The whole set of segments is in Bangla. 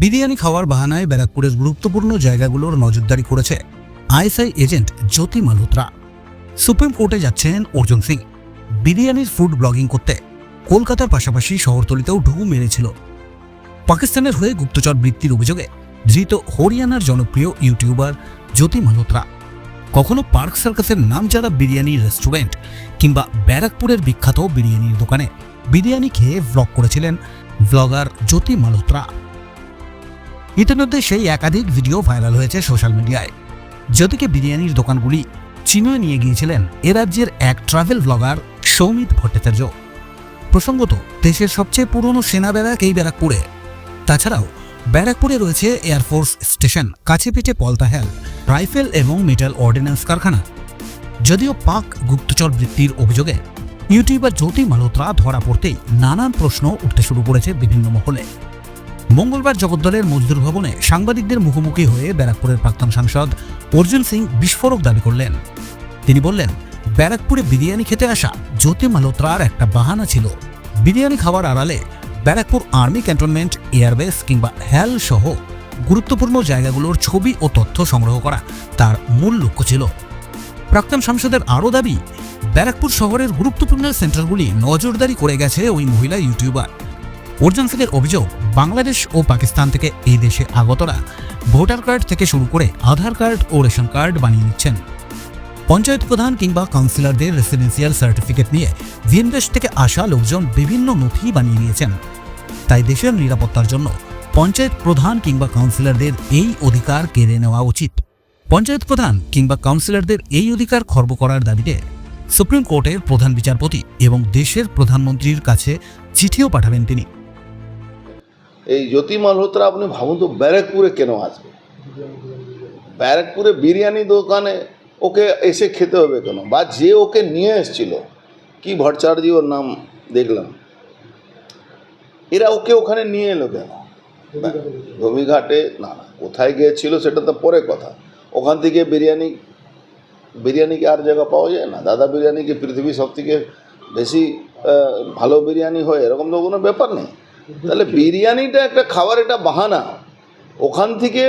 বিরিয়ানি খাওয়ার বাহানায় ব্যারাকপুরের গুরুত্বপূর্ণ জায়গাগুলোর নজরদারি করেছে ISI agent Jyoti Malhotra supreme কোর্টে যাচ্ছেন অর্জুন সিং। বিরিয়ানির ফুড ব্লগিং করতে কলকাতার পাশাপাশি শহরতলিতেও ঢু মেরেছিল। পাকিস্তানের হয়ে গুপ্তচর বৃত্তির অভিযোগে ধৃত হরিয়ানার জনপ্রিয় ইউটিউবার জ্যোতি মালহোত্রা কখনো পার্ক সার্কাসের নামজাদা বিরিয়ানি রেস্টুরেন্ট কিংবা ব্যারাকপুরের বিখ্যাত বিরিয়ানির দোকানে বিরিয়ানি খেয়ে ব্লগ করেছিলেন ব্লগার জ্যোতি মালহোত্রা ইতিমধ্যে সেই একাধিক ভিডিও ভাইরাল হয়েছে সোশ্যাল মিডিয়ায়। যদিকে বিরিয়ানির দোকানগুলি চিনিয়ে নিয়ে গিয়েছিলেন, এ রাজ্যের এক ট্রাভেল ব্লগার সৌমিত ভট্টাচার্য। প্রসঙ্গত, দেশের সবচেয়ে পুরনো সেনা ব্যারাক এই ব্যারাকপুরে। তাছাড়াও, ব্যারাকপুরে রয়েছে এয়ারফোর্স স্টেশন, কাছে পিঠে পলতাহেল রাইফেল এবং মেটাল অর্ডিন্যান্স কারখানা। যদিও পাক গুপ্তচর বৃত্তির অভিযোগে, ইউটিউবার জ্যোতি মালহোত্রা ধরা পড়তেই নানান প্রশ্ন উঠতে শুরু করেছে বিভিন্ন মহলে। মঙ্গলবার জগদ্দলের মজদুর ভবনে সাংবাদিকদের মুখোমুখি হয়ে ব্যারাকপুরের প্রাক্তন সাংসদ অর্জুন সিং বিস্ফোরক দাবি করলেন। তিনি বললেন, ব্যারাকপুরে বিরিয়ানি খেতে আসা জ্যোতি মালহোত্রার একটা বাহানা ছিল। বিরিয়ানি খাওয়ার আড়ালে ব্যারাকপুর আর্মি ক্যান্টনমেন্ট, এয়ারবেস কিংবা হ্যাল সহ গুরুত্বপূর্ণ জায়গাগুলোর ছবি ও তথ্য সংগ্রহ করা তার মূল লক্ষ্য ছিল। প্রাক্তন সাংসদের আরও দাবি, ব্যারাকপুর শহরের গুরুত্বপূর্ণ সেন্টারগুলি নজরদারি করে গেছে ওই মহিলা ইউটিউবার। অর্জুন সিংয়ের অভিযোগ, বাংলাদেশ ও পাকিস্তান থেকে এই দেশে আগতরা ভোটার কার্ড থেকে শুরু করে আধার কার্ড ও রেশন কার্ড বানিয়ে নিচ্ছেন। পঞ্চায়েত প্রধান কিংবা কাউন্সিলরদের রেসিডেন্সিয়াল সার্টিফিকেট নিয়ে ভিনদেশ থেকে আসা লোকজন বিভিন্ন নথি বানিয়ে নিয়েছেন তাই দেশের নিরাপত্তার জন্য পঞ্চায়েত প্রধান কিংবা কাউন্সিলরদের এই অধিকার কেড়ে নেওয়া উচিত। পঞ্চায়েত প্রধান কিংবা কাউন্সিলরদের এই অধিকার খর্ব করার দাবিতে সুপ্রিম কোর্টের প্রধান বিচারপতি এবং দেশের প্রধানমন্ত্রীর কাছে চিঠিও পাঠাবেন তিনি। এই জ্যোতি মালহোত্রা আপনি ভাবুন তো ব্যারাকপুরে কেন আসবে? ব্যারাকপুরে বিরিয়ানি দোকানে ওকে এসে খেতে হবে কেন? বা যে ওকে নিয়ে এসছিল, কি ভট্টাচার্য ওর নাম দেখলাম, এরা ওকে ওখানে নিয়ে এলো কেন? ধোবিঘাটে, না না, কোথায় গিয়েছিল সেটা তো পরে কথা। ওখান থেকে বিরিয়ানি বিরিয়ানি কি আর জায়গা পাওয়া যায়? না, দাদা বিরিয়ানি কি পৃথিবীর সব থেকে বেশি ভালো বিরিয়ানি হয়? এরকম তো কোনো ব্যাপার নেই। তাহলে বিরিয়ানিটা একটা খাবার এটা বাহানা। ওখান থেকে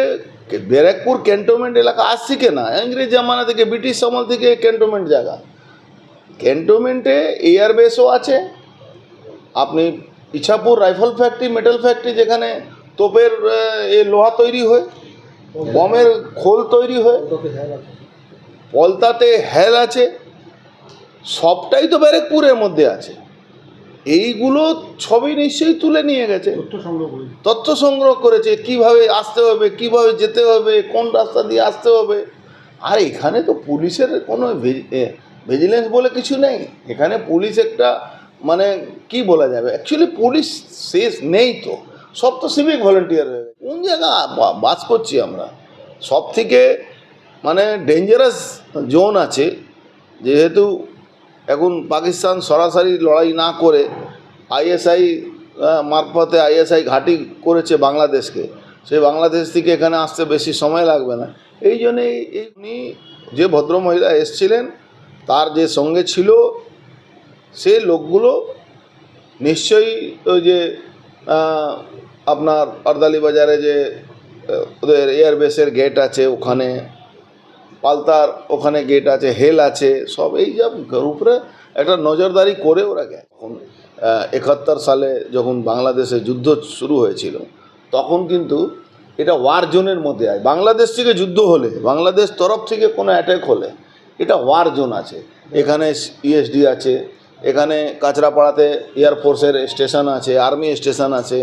ব্যারাকপুর ক্যান্টনমেন্ট এলাকা আসছে কেনা ইংরেজ জামানা থেকে ব্রিটিশ আমল থেকে ক্যান্টনমেন্ট জায়গা। ক্যান্টনমেন্টে এয়ারবেসও আছে। আপনি Ichapur rifle factory metal factory যেখানে তোপের এ লোহা তৈরি হয় বমের খোল তৈরি হয় পলতাতে হেল আছে সবটাই তো ব্যারেকপুরের মধ্যে আছে। এইগুলো ছবি নিশ্চয়ই তুলে নিয়ে গেছে। তথ্য সংগ্রহ করেছে। কীভাবে আসতে হবে কীভাবে যেতে হবে কোন রাস্তা দিয়ে আসতে হবে। আর এখানে তো পুলিশের কোনো ভিজিলেন্স বলে কিছু নেই। এখানে পুলিশ একটা মানে কি বলা যাবে? অ্যাকচুয়ালি পুলিশ শেষ নেই তো। সব তো সিভিক ভলেন্টিয়ার হয়ে গেছে। কোন জায়গা বাস করছি আমরা? সব থেকে মানে ডেঞ্জারাস জোন আছে। যেহেতু এখন পাকিস্তান সরাসরি লড়াই না করে আইএসআই মারফতে আইএসআই ঘাঁটি করেছে বাংলাদেশকে। সেই বাংলাদেশ থেকে এখানে আসতে বেশি সময় লাগবে না। এই জন্যেই উনি যে ভদ্রমহিলা এসছিলেন, তার যে সঙ্গে ছিল, সে লোকগুলো নিশ্চয়ই ওই যে আপনার আরদালি বাজারে যে ওদের এয়ারবেসের গেট আছে ওখানে পালতার, ওখানে গেট আছে হেল আছে, সব এই সব উপরে একটা নজরদারি করে ওরা গেছে। এখন একাত্তর সালে যখন বাংলাদেশে যুদ্ধ শুরু হয়েছিল, তখন কিন্তু এটা ওয়ার জোনের মধ্যে আয়। বাংলাদেশ থেকে যুদ্ধ হলে, বাংলাদেশ তরফ থেকে কোনো অ্যাটাক হলে, এটা ওয়ার জোন আছে। এখানে ইএসডি আছে, এখানে কাঁচরাপাড়াতে এয়ারফোর্সের স্টেশন আছে আর্মি স্টেশন আছে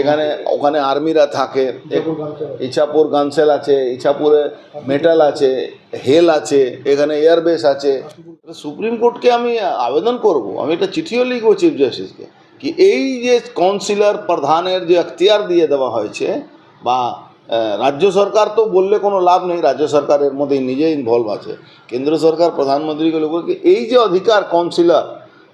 এখানে ওখানে আর্মিরা থাকে। ইছাপুর গানসেল আছে, ইছাপুরে মেটাল আছে, হেল আছে, এখানে এয়ারবেস আছে। সুপ্রিম কোর্টকে আমি আবেদন করব। আমি একটা চিঠিও লিখব চিফ জাস্টিসকে কি এই যে কাউন্সিলর প্রধানের যে এখতিয়ার দিয়ে দেওয়া হয়েছে বা রাজ্য সরকার তো বললে কোনো লাভ নেই, রাজ্য সরকারের মধ্যে নিজে ইনভলভ আছে। কেন্দ্র সরকার, প্রধানমন্ত্রীকে লোককে এই যে অধিকার কাউন্সিলর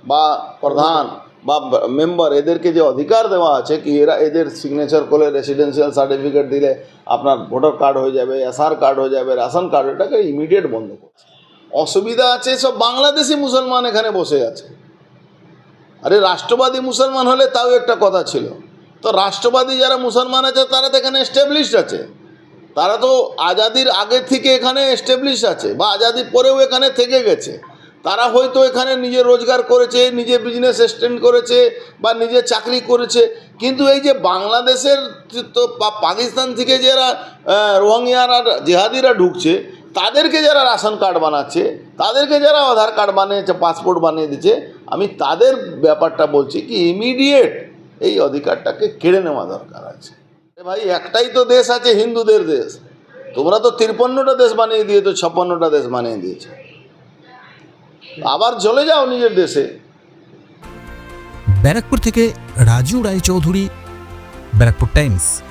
বা প্রধান বা মেম্বার এদেরকে যে অধিকার দেওয়া আছে কি এরা এদের সিগনেচার করলে রেসিডেন্সিয়াল সার্টিফিকেট দিলে আপনার ভোটার কার্ড হয়ে যাবে এসআর কার্ড হয়ে যাবে রেশন কার্ড এটাকে ইমিডিয়েট বন্ধ করছে। অসুবিধা আছে সব বাংলাদেশি মুসলমান এখানে বসে আছে। আরে রাষ্ট্রবাদী মুসলমান হলে তাও একটা কথা ছিল। তো রাষ্ট্রবাদী যারা মুসলমান আছে তারা তো এখানে এস্টাবলিশড আছে। তারা তো আজাদির আগে থেকে এখানে এস্টাবলিশ আছে বা আজাদির পরেও এখানে থেকে গেছে। তারা হয়তো এখানে নিজে রোজগার করেছে নিজে বিজনেস এক্সটেন্ড করেছে বা নিজে চাকরি করেছে। কিন্তু এই যে বাংলাদেশের তো পাকিস্তান থেকে যারা আহ, রোহিঙ্গারা জেহাদিরা ঢুকছে তাদেরকে যারা রেশন কার্ড বানাচ্ছে তাদেরকে যারা আধার কার্ড বানিয়েছে পাসপোর্ট বানিয়ে দিচ্ছে আমি তাদের ব্যাপারটা বলছি কি ইমিডিয়েট এই অধিকারটাকে কেড়ে নেওয়া দরকার আছে। ভাই একটাই তো দেশ আছে হিন্দুদের দেশ। তোমরা তো তিরপন্নটা দেশ বানিয়ে দিয়েছ ছাপ্পান্নটা দেশ বানিয়ে দিয়েছ। আবার চলে যাও নিজের দেশে। ব্যারাকপুর থেকে রাজু রায়চৌধুরী ব্যারাকপুর টাইমস।